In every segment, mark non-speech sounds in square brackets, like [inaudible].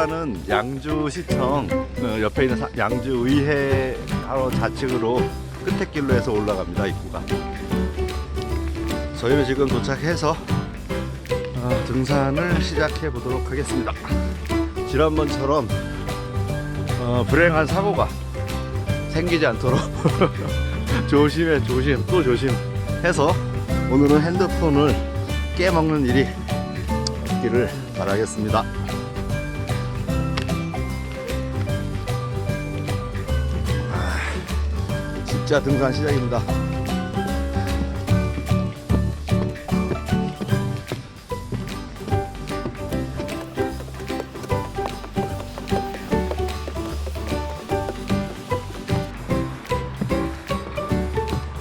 불곡산은 양주시청 어, 옆에 있는 사- 양주의회 바로 좌측으로 끝에 길로 해서 올라갑니다 입구가 저희는 지금 도착해서 어, 등산을 시작해 보도록 하겠습니다 지난번처럼 어, 불행한 사고가 생기지 않도록 [laughs] 조심해 조심 또 조심해서 오늘은 핸드폰을 깨먹는 일이 없기를 바라겠습니다. 아, 진짜 등산 시작입니다.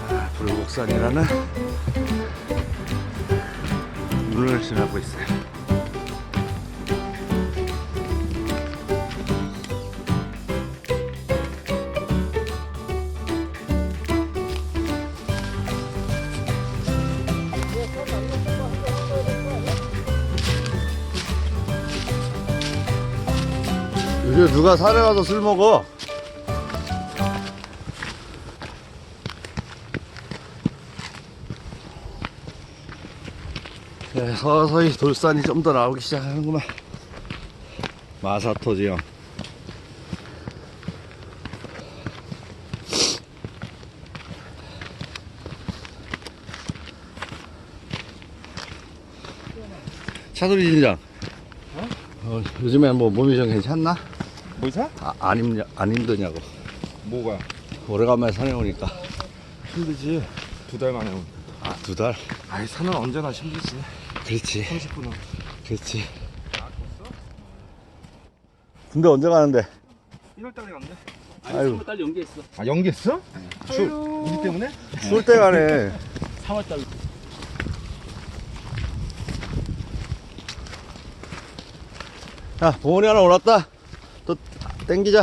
아, 불곡산이라는 눈을 지나고 있어요. 요즘 누가 산에 가서 술 먹어? 네, 서서히 돌산이 좀 더 나오기 시작하는구만. 마사토 지형. 차돌이 진장. 어, 요즘에 뭐 몸이 좀 괜찮나? 뭐사? 아, 안, 힘, 안 힘드냐고. 뭐가? 오래간만에 산에 오니까. 힘들지. 두 달 만에 온. 아, 두 달? 아이 산은 언제나 힘들지. 그렇지. 30분은. 그렇지. 군대 언제 가는데? 1월달에 갔네. 아유, 딸 연기했어. 아 연기했어? 술 우리 때문에? 쏠때 가네. 3월달. 야, 봉원이 하나 올랐다. 또 땡기자.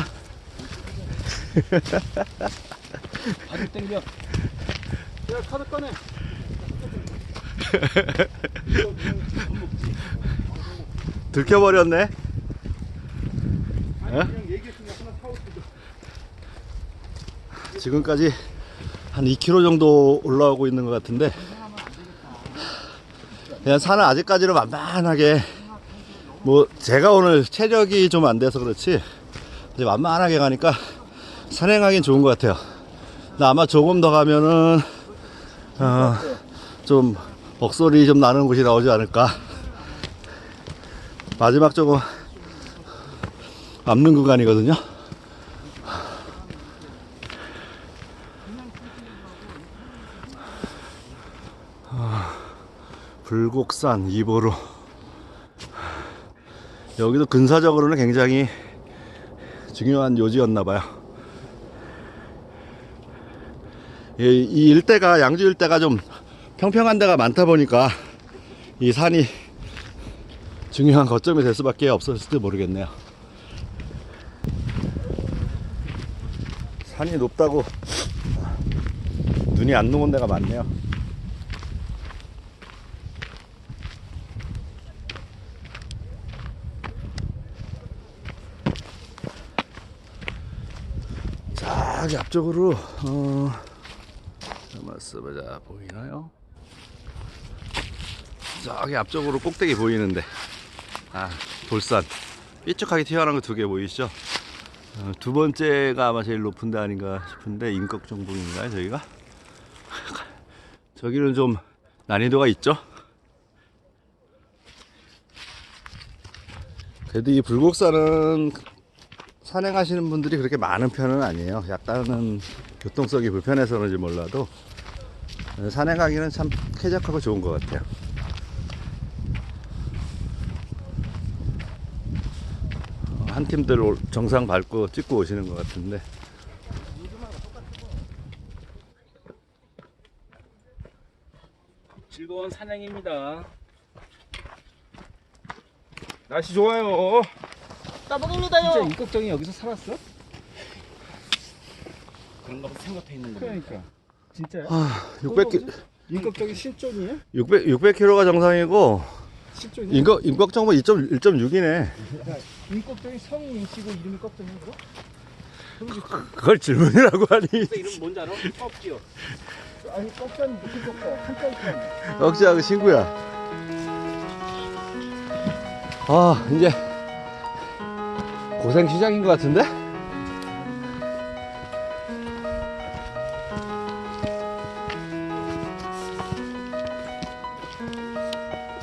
아주 땡겨. 야, 카드 꺼내. [laughs] 들켜버렸네. 어? 지금까지 한 2km 정도 올라오고 있는 것 같은데 그냥 산은 아직까지는 만만하게 뭐 제가 오늘 체력이 좀 안 돼서 그렇지 이제 만만하게 가니까 산행하긴 좋은 것 같아요. 근데 아마 조금 더 가면은 어, 좀 먹소리 좀 나는 곳이 나오지 않을까. 마지막 조금 남는 구간이거든요. 아, 불곡산 2보로 여기도 근사적으로는 굉장히 중요한 요지였나 봐요. 이, 이 일대가 양주 일대가 좀 평평한 데가 많다 보니까 이 산이 중요한 거점이 될 수밖에 없었을지 모르겠네요. 산이 높다고 눈이 안 녹은 데가 많네요. 저기 앞쪽으로 어, 써보자 보이나요? 저기 앞쪽으로 꼭대기 보이는데 아 돌산 삐쭉하게 튀어나온 거 두 개 보이시죠? 어, 두 번째가 아마 제일 높은 데 아닌가 싶은데 인격정봉인가요 저기가? 저기는 좀 난이도가 있죠? 그래도 이 불곡산은 산행하시는 분들이 그렇게 많은 편은 아니에요. 약간은 교통성이 불편해서 그런지 몰라도 산행하기는 참 쾌적하고 좋은 것 같아요. 어, 한 팀들 올- 정상 밟고 찍고 오시는 것 같은데 즐거운 산행입니다. 날씨 좋아요. 진짜 인격정이 여기서 살았어? 그런가 보다 생각해 있는 거. 그러니까. 진짜야? 아, 600, 인격정이 실존이에요? 600, 600km가 정상이고 실존이야? 인격, 인격정보 1.6이네. 인격정이 성인이시고 이름이 꺽정이야 그럼? 그걸 질문이라고 하니. [laughs] 이름 뭔지 알아? 꺽지요. 아니 꺽자는 무슨 꺽자? 한자 있잖아. 억지하고 친구야. 아, 이제 고생 시작인 것 같은데?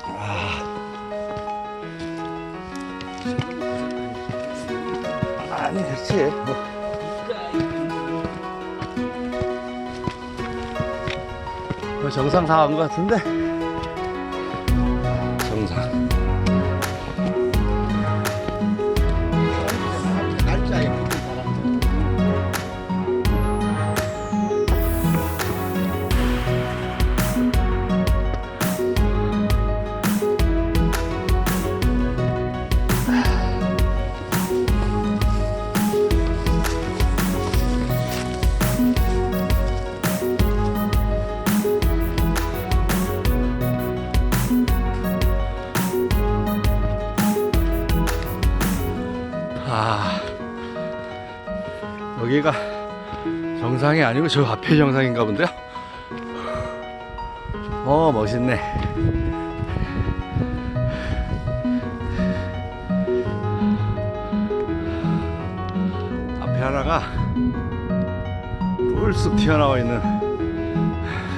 아. 뭐. 뭐 정상 다온것 같은데? 정상이 아니고 저 앞에 정상인가 본데요? 어, 멋있네. 앞에 하나가 뿔쑥 튀어나와 있는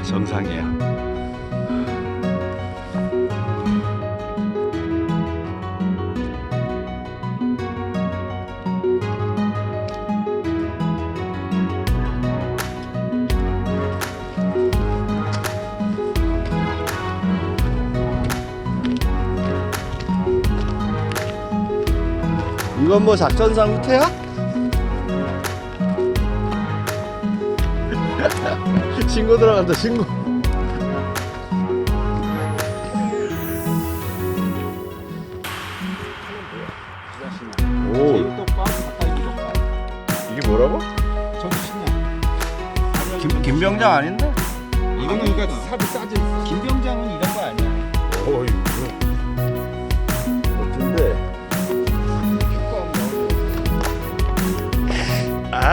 정상이에요. 이건 뭐 작전상 후퇴야? [laughs] 신고 들어간다 신고 오. 이게 뭐라고? 저도 신나. 김, 김병장 아닌데? 이거는 그러니까 삽이 싸지.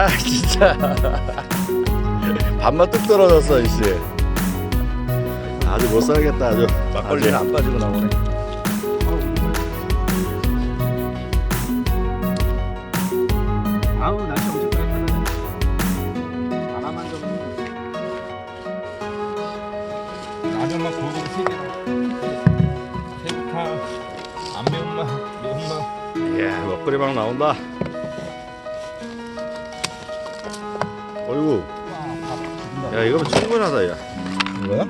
아 진짜 밥만 뚝 떨어졌어 이씨 아주 못 살겠다 아주 막걸리는 안 빠지고 나오네 아우 날씨 엄청 따뜻하네. 바람만 좀. 라면만 골고루 세 개다. 새우탕, 안 매운맛, 매운맛. 이야 먹거리 막 나온다 어이구 야 이거면 충분하다 야 뭐야?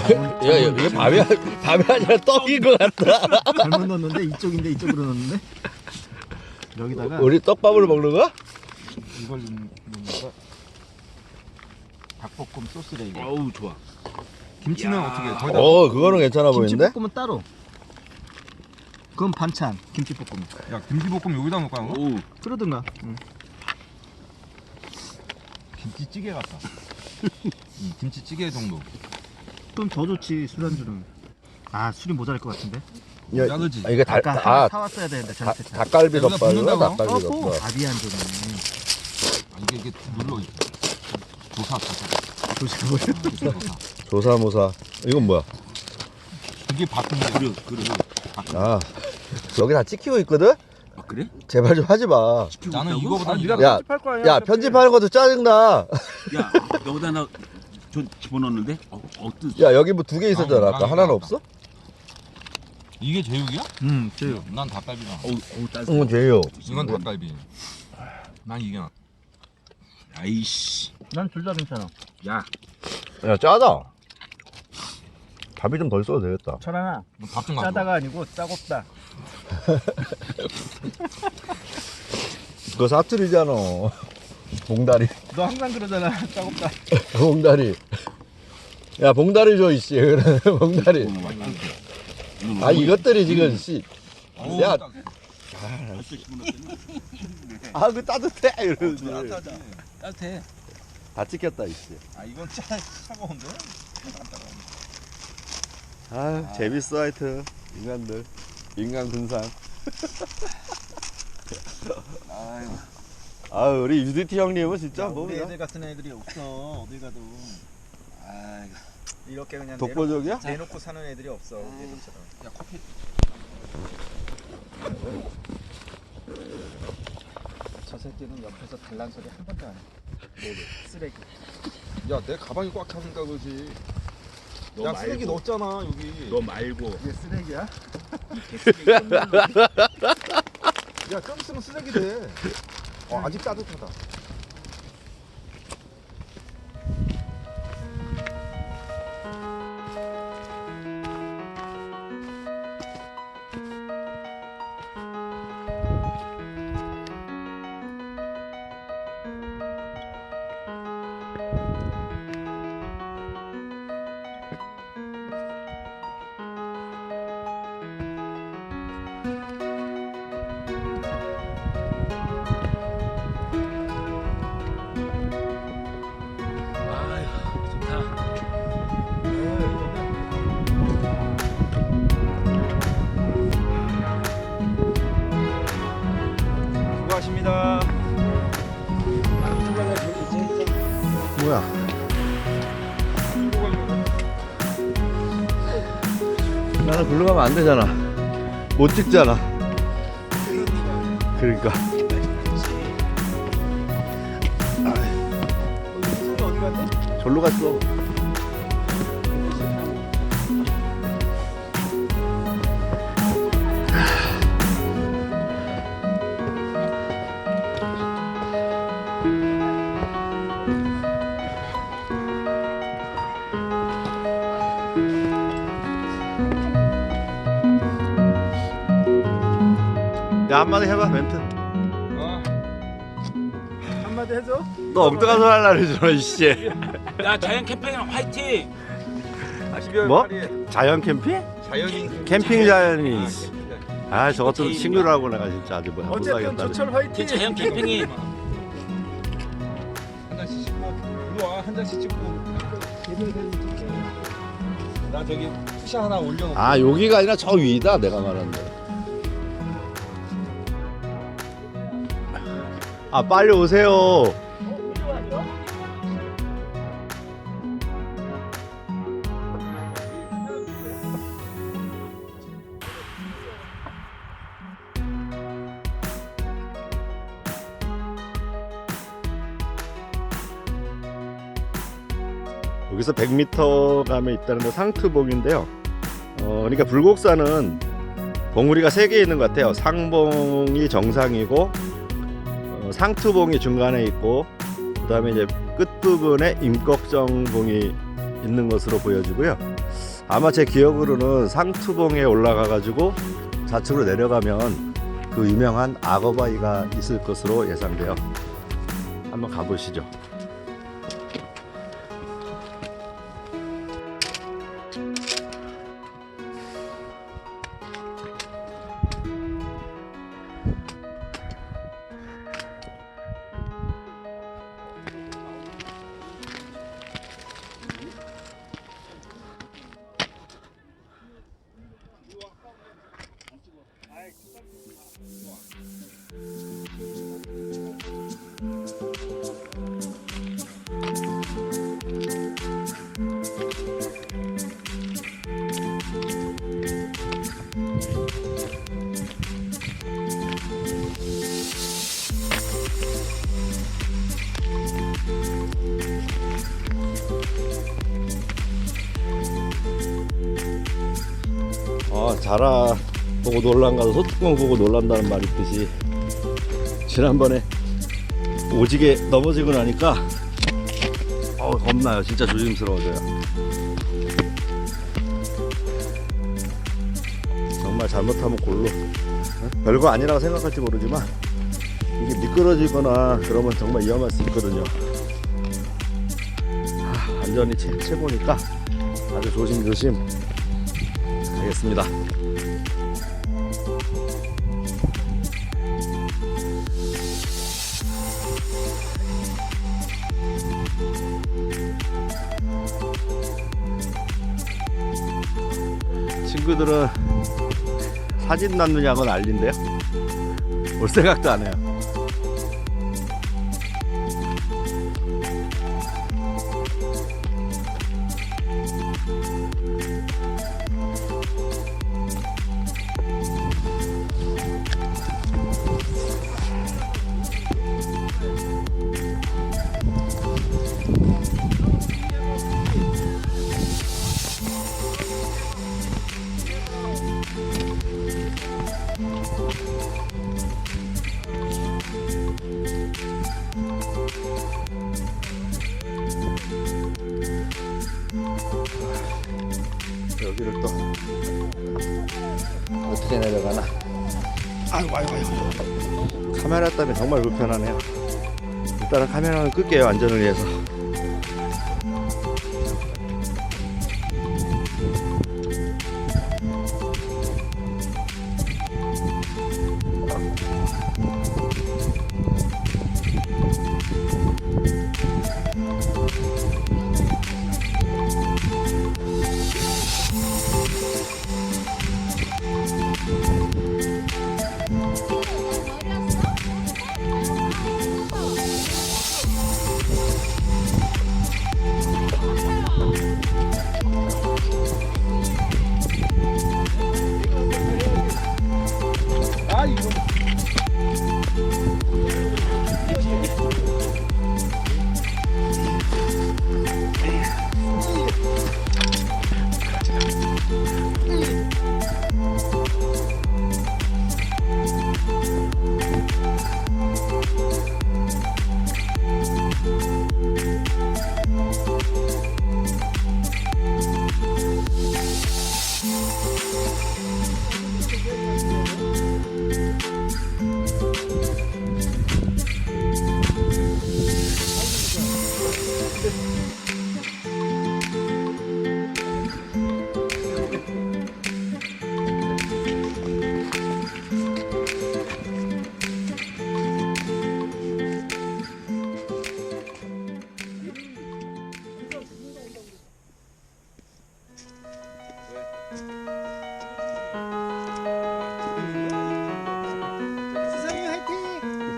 [laughs] 야 이게 밥이 밥이 아니라 떡인 것 같다 잘못 넣었는데 이쪽인데 이쪽으로 넣었는데. 여기다가 우리 떡밥을 먹는 거야? 이걸 넣는 거. 닭볶음 소스래 이거. 어우 좋아. 김치는 어떻게? 해? 거기다 어 그거는 괜찮아 보이는데? 김치볶음은 따로. 그건 반찬 김치볶음. 야 김치볶음 여기다 넣을 거야? 오. 그러든가. 응. 김치찌개 같다. 음, 김치찌개 정도. 그럼 더 좋지 술안주는. 아 술이 모자랄 것 같은데. 야, 짜르지. 아, 이게 달, 아까 아, 하나 사왔어야 되는데 다, 잘못했다. 닭갈비 여기다 붓는다고? 닭갈비 어, 덮밥 밥이 안 좋네. 아, 이게 이게 눌러. 조사 조사. 조심해. 조사. 조사모사 이건 뭐야? 이게 바쁜데. 그래 그래. 아 여기 다 찍히고 있거든? 그래? 제발 좀 하지 마. 나는? 이거보다 네가 야, 편집할 거야. 야 편집하는 것도 짜증나. 야 여기다 나저 집어넣는데 어, 어떤 야 여기 뭐 두 개 있었잖아. 아까 아, 하나는 아, 없어? 이게 제육이야? 응, 제육. 난 닭갈비다. 어우 어우 따스 응 제요. 이건 닭갈비. 난 이게 나. 아이씨 난 둘 다 괜찮아. 야 야 짜다. 밥이 좀 덜 써도 되겠다. 철아나, 밥좀 가져. 짜다가 아니고 짜곱다. [laughs] 그거 사투리잖아. 봉다리. 너 항상 그러잖아. 짜곱다. [laughs] 봉다리. 야 봉다리 줘 이씨. [laughs] 그래 봉다리. 이거. 아 이것들이 지금 씨. 어우, 야. 따- 아그 따뜻해 이러는데. 따뜻해. 다 찍혔다 이씨. 아 이건 차 차가운데? 아 재밌어 하여튼 인간들. 인간. 아유, 아 우리 유디티 형님은 진짜 뭐 우리 그냥 애들 같은 애들이 없어. 어딜 가도. 아, 이렇게 그냥 독보적이야? 내놓고, 내놓고 사는 애들이 없어. 우리 애들처럼. 야 커피. 저 새끼는 옆에서 달란 소리 한 번도 안 해. 쓰레기. 야 내 가방이 꽉 차니까 그지. 너 야. 쓰레기 넣었잖아 여기. 너 말고 이게 쓰레기야? 야 좀 있으면 쓰레기 돼. 어 아직 따뜻하다. 나는 글로 가면 안 되잖아. 못 찍잖아. 그러니까. 절로 갔어. 야 한마디 해봐 멘트. 아, 한마디 해줘. 너 엉뚱한 소리 하려고 그러잖아 이씨. 야 자연 캠핑 화이팅 아 12월 뭐? 8일 자연 캠핑? 자연인 캠핑 자연이. 아, 아 저것도 친구라고 내가 진짜 아주 뭐야 못 어쨌든 하겠다. 조철 화이팅. 그 자연 캠핑이 한 잔씩 찍고 일로 와한 잔씩 찍고 나 저기 푸샤 하나 올려놓고 아 여기가 아니라 저 위다 내가 말한 데. 아 빨리 오세요. 여기서 100m 가면 있다는 데 상투봉인데요. 어, 그러니까 불곡산은 봉우리가 3개 있는 것 같아요. 상봉이 정상이고 어, 상투봉이 중간에 있고 그 다음에 이제 끝부분에 임꺽정봉이 있는 것으로 보여지고요. 아마 제 기억으로는 상투봉에 올라가 가지고 좌측으로 내려가면 그 유명한 악어바위가 있을 것으로 예상돼요. 한번 가보시죠. 자라 보고 놀란 가서 소뚜껑 보고 놀란다는 말이 있듯이 지난번에 오지게 넘어지고 나니까 어 겁나요. 진짜 조심스러워져요. 정말 잘못하면 골로. 어? 별거 아니라고 생각할지 모르지만 이게 미끄러지거나 그러면 정말 위험할 수 있거든요. 하, 안전이 최, 최고니까 아주 조심조심 하겠습니다 친구들은 사진 남느냐고 난린데요. 올 생각도 안 해요. 여기를 또 어떻게 내려가나? 아이고 아이고 아이고. 카메라 때문에 정말 불편하네요. 일단은 카메라는 끌게요 안전을 위해서.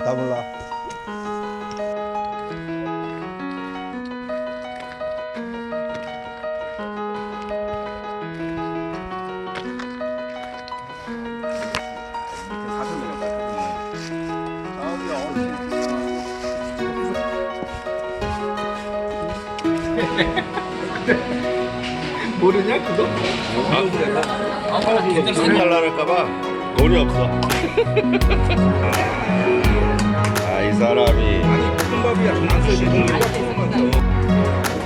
나 몰라. 모르냐 그거? 돈 달라할까봐 돈이 없어. [laughs] 사람이 아니 볶음밥이야. 안 써야 돼. 볶음밥